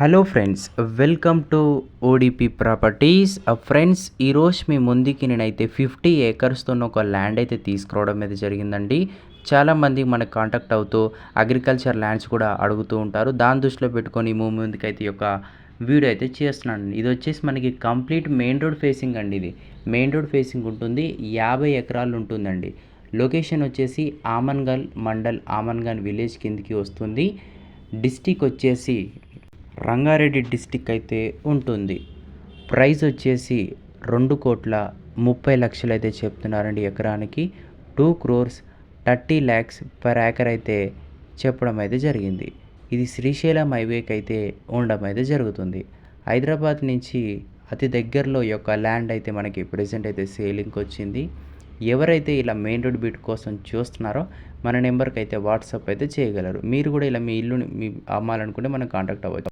Hello friends welcome to O D P properties friends ఈరోజు మీ ముందుకి నేనైతే ఫిఫ్టీ ఏకర్స్తో ఒక ల్యాండ్ అయితే తీసుకురావడం అయితే జరిగిందండి. చాలామంది మనకు కాంటాక్ట్ అవుతూ అగ్రికల్చర్ ల్యాండ్స్ కూడా అడుగుతూ ఉంటారు. దాని దృష్టిలో పెట్టుకొని మీ ముందుకు అయితే ఈ యొక్క వీడియో అయితే చేస్తున్నాను ఇది వచ్చేసి మనకి కంప్లీట్ మెయిన్ రోడ్ ఫేసింగ్ అండి ఇది. మెయిన్ రోడ్ ఫేసింగ్ ఉంటుంది యాభై ఎకరాలు ఉంటుందండి. లొకేషన్ వచ్చేసి ఆమన్గల్ మండల్ ఆమన్గల్ విలేజ్ కిందికి వస్తుంది. డిస్టిక్ వచ్చేసి రంగారెడ్డి డిస్టిక్ అయితే ఉంటుంది. ప్రైస్ వచ్చేసి రెండు కోట్ల ముప్పై లక్షలు అయితే చెప్తున్నారండి ఎకరానికి. Two crores thirty lakhs per acre అయితే చెప్పడం అయితే జరిగింది. ఇది శ్రీశైలం హైవేకి అయితే ఉండడం అయితే జరుగుతుంది. హైదరాబాద్ నుంచి అతి దగ్గరలో యొక్క ల్యాండ్ అయితే మనకి ప్రజెంట్ అయితే సేలింగ్కి వచ్చింది. ఎవరైతే ఇలా మెయిన్ రోడ్ బీట్ కోసం చూస్తున్నారో మన నెంబర్కి అయితే వాట్సాప్ అయితే చేయగలరు. మీరు కూడా ఇలా మీ ఇల్లుని మీ అమ్మాలనుకుంటే మనం కాంటాక్ట్ అవ్వచ్చు.